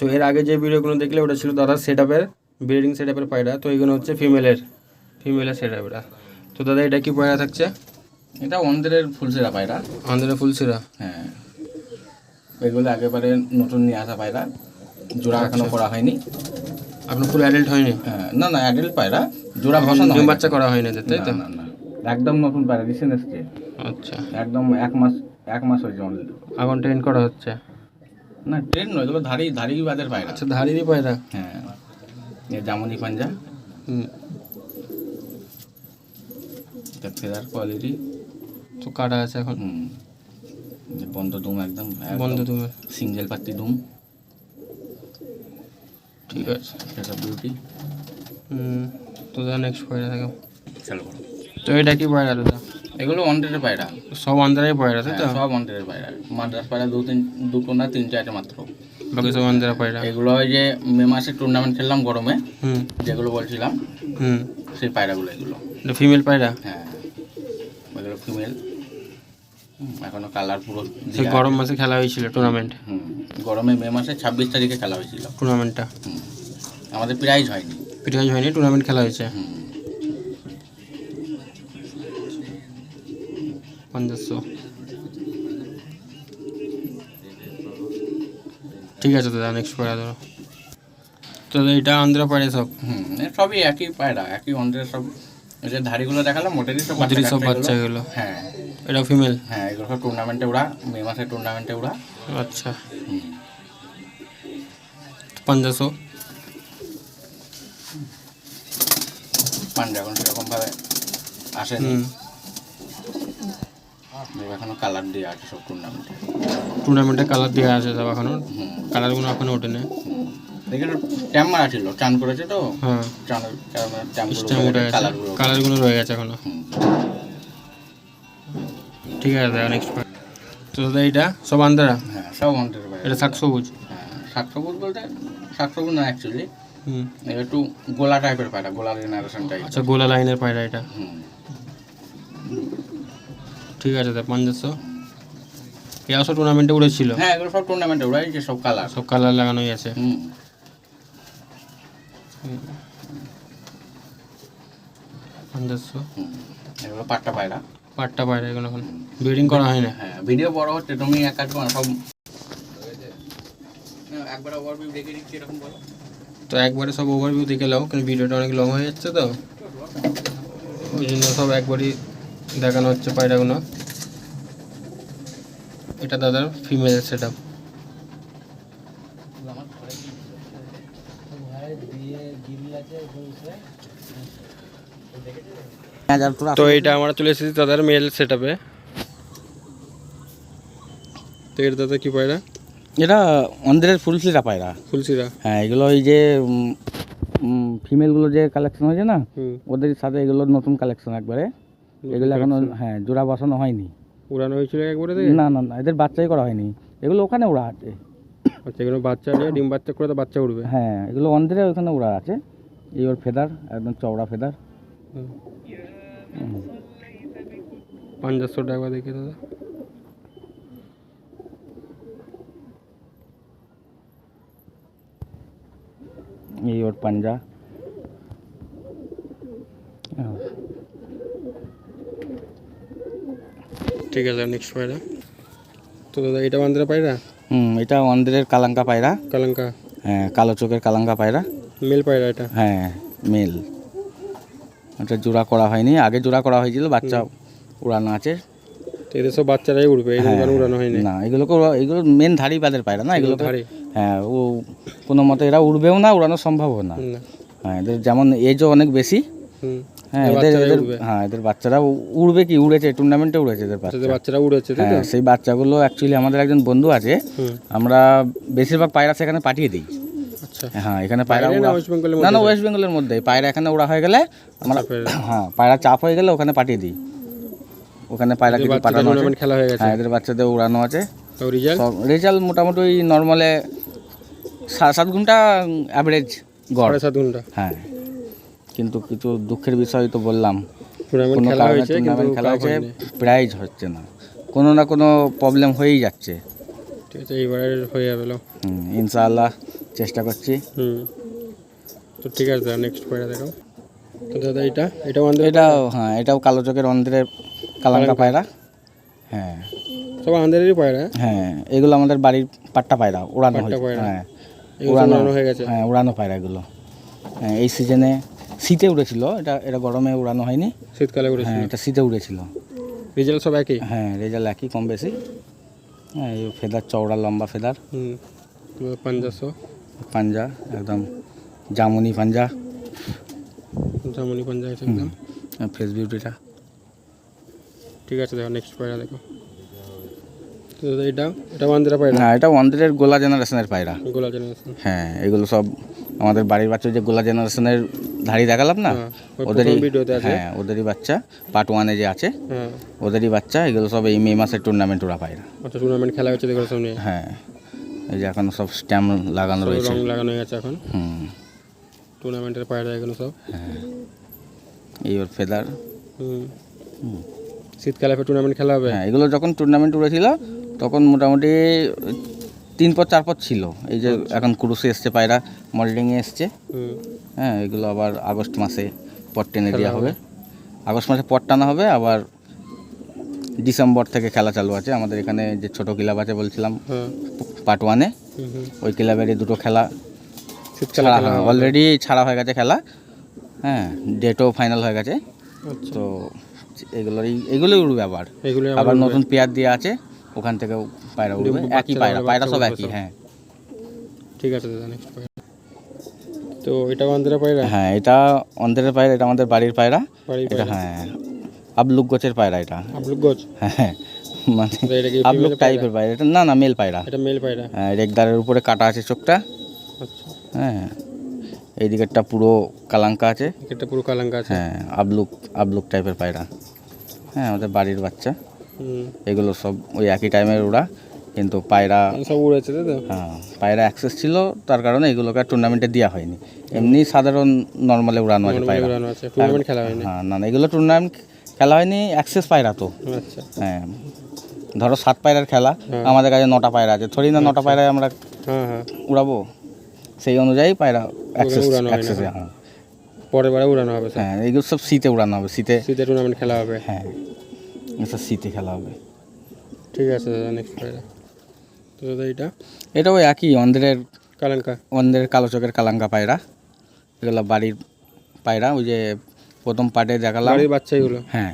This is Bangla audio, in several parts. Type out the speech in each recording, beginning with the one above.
তো এর আগে যে ভিডিওগুলো দেখলে ওটা ছিল দাদার সেট আপের ব্রিডিং সেট আপের পায়রা। তো এইগুলো হচ্ছে ফিমেলের ফিমেলের সেট আপেরা তো দাদা এটা কি পায়রা থাকছে? এটা অন্ধ্রের ফুলসেরা পায়রা। আমাদের ফুলসিরা হ্যাঁ। এগুলো একেবারে নতুন নিয়ে আসা পায়রা। জোড়া এখনও করা হয়নি। আপনার ফুল অ্যাডাল্ট হয়নি? হ্যাঁ, না না অ্যাডাল্ট পায়রা। জোড়া বসানো ডিম বাচ্চা করা হয়নি তাই তো? না, না। একদম নতুন পায়রা রিসেন্ট এসছে। আচ্ছা। একদম এক মাস এক মাস হয়েছে এখন ট্রেন করা হচ্ছে। না ট্রেন নয় এগুলো ধারি ধারি বাদের পায়রা। আচ্ছা ধারিরই পায়রা। হ্যাঁ জামনি পাঞ্জা। হুম। ফেদার কোয়ালিটি তো কাটা আছে এখন। হুম। যে বন্ধ দুম একদম বন্ধ তুমি সিঙ্গেল পাত্তি দুম। ঠিক আছে এটা বিউটি হুম তো নেক্সট পায়রা দেখো চলো তো এটা কি পায়রা দাদা? এগুলো অন্ড্রের পায়রা। সব আন্দারাই পায়রা তাই তো? হ্যাঁ, সব অন্ড্রের পায়রা। মাদ্রাস পায়রা দু তিন দুটো না তিন চারটে মাত্র। বাকি সব আন্দারা পায়রা। এগুলো ওই যে মে মাসে টুর্নামেন্ট খেললাম গরমে হুম। যেগুলো বলছিলাম হুম। সেই পায়রাগুলো এগুলো। ফিমেল পায়রা? হ্যাঁ এগুলো ফিমেল এখনও কালার পুরো সে দেয়া গরম মাসে খেলা হয়েছিল টুর্নামেন্ট হুম গরমে মে মাসে ছাব্বিশ তারিখে খেলা হয়েছিল। টুর্নামেন্টটা আমাদের প্রাইজ হয়নি। প্রাইজ হয়নি টুর্নামেন্ট খেলা হয়েছে? হুম। পঞ্চাশশো ঠিক আছে দাদা নেক্সট পায়রা ধরো। তো এটা আন্ধ্রা পায়রা সব। হুম সবই একই পায়রা একই অন্ড্রের সব। যে ধারিগুলো দেখালাম মোটেরই সব ওদেরই সব বাচ্চা এগুলো। হ্যাঁ। এটা ফিমেল হ্যাঁ এগুলো সব টুর্নামেন্টে ওরা মে মাসে টুর্নামেন্টে ওরা। আচ্ছা। পঞ্চাশশো পান্ডে এখন সেরকমভাবে আসেনি। এখনও কালার দিয়ে আছে সব টুর্নামেন্টে টুর্নামেন্টে কালার দেওয়া আছে সব এখনও? কালারগুলো এখনও ট্যাম মারা ছিল চান করেছে তো? হ্যাঁ। চান উঠে গেছে। কালারগুলো কালারগুলো রয়ে গেছে এখনও। ঠিক আছে দাদা নেক্সট তো দাদা এটা সব আন্দারা হ্যাঁ সব অন্টের এটা শাক সবুজ? হ্যাঁ শাকসবুজ বলতে শাকসবুজ না অ্যাকচুয়ালি হুম। একটু গোলা টাইপের পায়রা গোলা টাইপ আচ্ছা গোলা লাইনের পায়রা এটা। হুম। ঠিক আছে দাদা পঞ্চাশশো এরাও টুর্নামেন্টে উড়েছিল? হ্যাঁ এগুলো সব টুর্নামেন্টে ওরাই যে সব কালার সব কালার লাগানোই আছে। হুম। পঞ্চাশশো এগুলো পাট্টা পায়রা। পাটটা পায়রা এগুলো এখন ব্রিডিং করা হয় না? হ্যাঁ ভিডিও বড় হচ্ছে তুমি এক কাজ করো সব একবার ওভারভিউ দেখে দিচ্ছি এরকম বলো। তো একবারে সব ওভারভিউ দেখে নাও কারণ ভিডিওটা অনেক লং হয়ে যাচ্ছে তো? ওই জন্য সব একবারই দেখানো হচ্ছে পায়রাগুলো। এটা দাদার ফিমেল সেট আপ তো এটা আমরা চলে এসেছি দাদার মেল সেট আপে তো এটা দাদা কি পায়রা? এটা অন্ধ্রের ফুলসিরা পায়রা। ফুলসিরা হ্যাঁ এগুলো ওই যে ফিমেলগুলো যে কালেকশন হয়েছে না ওদের সাথে এগুলো নতুন কালেকশন একবারে। এগুলো এখনও হ্যাঁ জোড়া বসানো হয়নি। উড়ানো হয়েছিল একবারে না না না এদের বাচ্চাই করা হয়নি। এগুলো ওখানে ওরা আছে। আচ্ছা এগুলো বাচ্চা নিয়ে ডিম বাচ্চা করে তো বাচ্চা উঠবে হ্যাঁ এগুলো অন্ধ্রে ওখানে ওরা আছে। এই ওর ফেদার একদম চওড়া ফেদার। পঞ্চাশশো টাকা দেখে দাদা। এই ওর পাঞ্জা। ঠিক আছে নেক্সট পায়রা। তো দাদা এটা বান্ধরা পায়রা? হুম এটা অন্ধ্রের কালাঙ্কা পায়রা। কালাঙ্কা? হ্যাঁ কালো চোখের কালাঙ্কা পায়রা। মেল পায়রা এটা? হ্যাঁ মেল। ওটা জোড়া করা হয়নি আগে জোড়া করা হয়েছিল বাচ্চা উড়ানো আছে। এদের সব বাচ্চারাই উঠবে এই উড়ানো হয়নি? না এগুলোকে এগুলো মেন ধারি বাদের পায়রা না এগুলো হ্যাঁ ও কোনো মতে এরা উড়বেও না উড়ানো সম্ভবও না। হ্যাঁ এদের যেমন এজও অনেক বেশি। হ্যাঁ এদের এদের উড়বে। হ্যাঁ এদের বাচ্চারা উড়বে কি? উড়েছে টুর্নামেন্টে উড়েছে এদের বাচ্চা। বাচ্চারা উড়েছে হ্যাঁ সেই বাচ্চাগুলো অ্যাকচুয়ালি আমাদের একজন বন্ধু আছে। আমরা বেশিরভাগ পায়রা সেখানে পাঠিয়ে দিই। আচ্ছা। হ্যাঁ এখানে পায়রা না উড়া- ওয়েস্ট বেঙ্গলের না ওয়েস্ট বেঙ্গলের মধ্যে। পায়রা এখানে ওড়া হয়ে গেলে আমরা হ্যাঁ পায়রা চাপ হয়ে গেলে ওখানে পাঠিয়ে দিই। ওখানে পায়রা কিছু পাঠানো টুর্নামেন্ট খেলা হয়ে গেছে। হ্যাঁ এদের বাচ্চাদের উড়ানো আছে। রেজাল্ট মোটামুটি ওই নর্মালে সাত সাত ঘণ্টা অ্যাভারেজ গড়। সাত ঘণ্টা। হ্যাঁ। কিন্তু কিছু দুঃখের বিষয় তো বললাম। কোনো খেলা কারণে হয়েছে কিন্তু টুর্নামেন্ট খেলা হয়েছে প্রাইজ হচ্ছে না। কোনো না কোনো প্রবলেম হয়েই যাচ্ছে। ঠিক আছে এইবারে হয়ে যাবে ইনশাআল্লাহ চেষ্টা করছি। হুম তো ঠিক আছে দাদা নেক্সট তো দাদা এটা? এটাও হ্যাঁ এটাও কালো চোখের কালাঙ্কা পায়রা। হ্যাঁ। সব আন্দারেরই পায়রা? হ্যাঁ এগুলো আমাদের বাড়ির পাট্টা পায়রা উড়ানো হয়েছে। হ্যাঁ উড়ানো হয়ে গেছে। হ্যাঁ উড়ানো পায়রা এগুলো। হ্যাঁ এই সিজনে শীতে উড়েছিল এটা এটা গরমে উড়ানো হয়নি। শীতকালে করেছিল হ্যাঁ এটা শীতে উড়েছিল। রেজাল্ট সব একই? হ্যাঁ রেজাল্ট একই কম বেশি। হ্যাঁ এই ফেদার চওড়া লম্বা ফেদার। হুম পাঞ্জাশো পাঞ্জা একদম জামুনি পাঞ্জা। জামুনি পাঞ্জা আছে একদম। ফেস বিউটিটা। ঠিক আছে দেখো নেক্সট পায়রা দেখো। এটা? এটাও পায়রা? হ্যাঁ এটা গোলা জেনারেশনের পায়রা। গোলা জেনারেশন। হ্যাঁ এগুলো সব আমাদের বাড়ির বাচ্চা যে গোলা জেনারেশনের ধাড়ি দেখালাম না? হ্যাঁ, ওদেরই ভিডিওতে আছে। হ্যাঁ ওদেরই বাচ্চা পার্ট ওয়ানে যে আছে হ্যাঁ। ওদেরই বাচ্চা এগুলো সব এই মে মাসের টুর্নামেন্ট ওরা পায়রা আচ্ছা টুর্নামেন্ট খেলা হচ্ছে দেখো সামনে। হ্যাঁ এই যে এখন সব স্ট্যাম্প লাগানো রয়েছে। রং লাগানো হয়ে এখন। হুম। টুর্নামেন্টের পায়রা এগুলো সব। হ্যাঁ। এই ওর ফেদার হুম। হুম। শীতকালে টুর্নামেন্ট খেলা হবে? হ্যাঁ এগুলো যখন টুর্নামেন্ট উড়েছিল তখন মোটামুটি তিন পর চার পর ছিল। এই যে এখন কুরুসে এসছে পায়রা মল্ডিংয়ে এসছে। হ্যাঁ এগুলো আবার আগস্ট মাসে পট টেনে দেওয়া হবে। আগস্ট মাসে পট টানা হবে আবার ডিসেম্বর থেকে খেলা চালু আছে। আমাদের এখানে যে ছোট ক্লাব আছে বলছিলাম পার্ট ওয়ানে ওই ক্লাবেরই দুটো খেলা ছাড়া অলরেডি ছাড়া হয়ে গেছে খেলা। হ্যাঁ ডেটও ফাইনাল হয়ে গেছে। আচ্ছা। তো এগুলোরই এগুলোই উড়বে আবার। আবার নতুন পেয়ার দিয়ে আছে। ওখান থেকেও পায়রা উঠবে। একই পায়রা পায়রা সব একই হ্যাঁ। ঠিক আছে দাদা নেক্সট পায়রা। তো এটাও আন্দারা পায়রা? হ্যাঁ এটা অন্ধ্রের পায়রা এটা আমাদের বাড়ির পায়রা। এটা হ্যাঁ আবলুক গোছের পায়রা এটা। আপলুক গছ? হ্যাঁ মানে এটা কি আবলুক টাইপের পায়রা। এটা না না মেল পায়রা। এটা মেল পায়রা। হ্যাঁ, রেগদারের উপরে কাটা আছে চোখটা। আচ্ছা। হ্যাঁ এই দিকেরটা পুরো কালাঙ্কা আছে। এটা পুরো কালাঙ্কা আছে। হ্যাঁ আবলুক আবলুক টাইপের পায়রা। হ্যাঁ আমাদের বাড়ির বাচ্চা। এগুলো সব ওই একই টাইমের ওরা কিন্তু পায়রা সব উড়েছে তো? হ্যাঁ পায়রা অ্যাক্সেস ছিল তার কারণে এগুলোকে আর টুর্নামেন্টে দেওয়া হয়নি। এমনি সাধারণ নর্মালে উড়ানো আছে পায়রা। টুর্নামেন্ট খেলা হয়নি। হ্যাঁ না না এগুলো টুর্নামেন্ট খেলা হয়নি অ্যাক্সেস পায়রা তো। আচ্ছা। হ্যাঁ ধরো সাত পায়রার খেলা হ্যাঁ। আমাদের কাছে নটা পায়রা আছে থরি না নটা পায়রায় আমরা হ্যাঁ হ্যাঁ। উড়াবো? সেই অনুযায়ী পায়রা অ্যাক্সেস উড়ানো অ্যাক্সেসে হ্যাঁ। পরের বারে উড়ানো হবে হ্যাঁ এগুলো সব শীতে উড়ানো হবে শীতে শীতে টুর্নামেন্ট খেলা হবে। হ্যাঁ। এসব শীতে খেলা হবে। ঠিক আছে দাদা নেক্সট পায়রা তো দাদা এটা ওই একই অন্ধ্রের কালাঙ্কা। অন্ধ্রের কালো চোখের কালাঙ্কা পায়রা। এগুলো বাড়ির পায়রা ওই যে প্রথম পার্টে দেখালাম। বাড়ির বাচ্চা এগুলো হ্যাঁ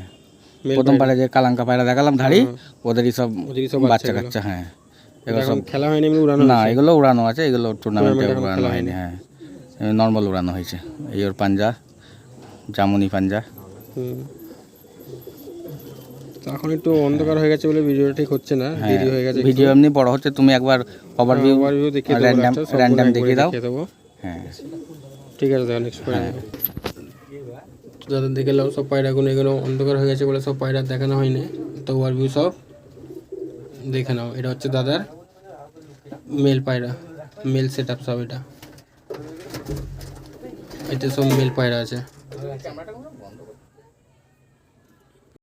প্রথম পার্টে যে কালাঙ্কা পায়রা দেখালাম ধাড়ি হ্যাঁ। ওদেরই সব ওদেরই সব বাচ্চা বাচ্চা কাচ্চা হ্যাঁ। এগুলো সব খেলা হয়নি এমনি উড়ানো না এগুলো উড়ানো আছে এগুলো টুর্নামেন্টে উড়ানো হয়নি হ্যাঁ। নর্মাল উড়ানো হয়েছে। এই ওর পাঞ্জা জামুনি পাঞ্জা। এখন একটু অন্ধকার হয়ে গেছে বলে ভিডিওটা ঠিক হচ্ছে না দেরি হয়ে গেছে ভিডিও এমনি বড় হচ্ছে তুমি একবার ওভারভিউ ওভারভিউ দেখিয়ে দেবো র্যান্ডাম সবগুলো দেখিয়ে দাও। হ্যাঁ। ঠিক আছে দাদা নেক্সট পায়রা যাদের দেখে। নাও সব পায়রাগুলো এগুলো অন্ধকার হয়ে গেছে বলে সব পায়রা দেখানো হয়নি তো ওভারভিউ সব দেখে নাও। এটা হচ্ছে দাদার মেল পায়রা মেল সেট আপ সব এটা। এতে সব মেল পায়রা আছে।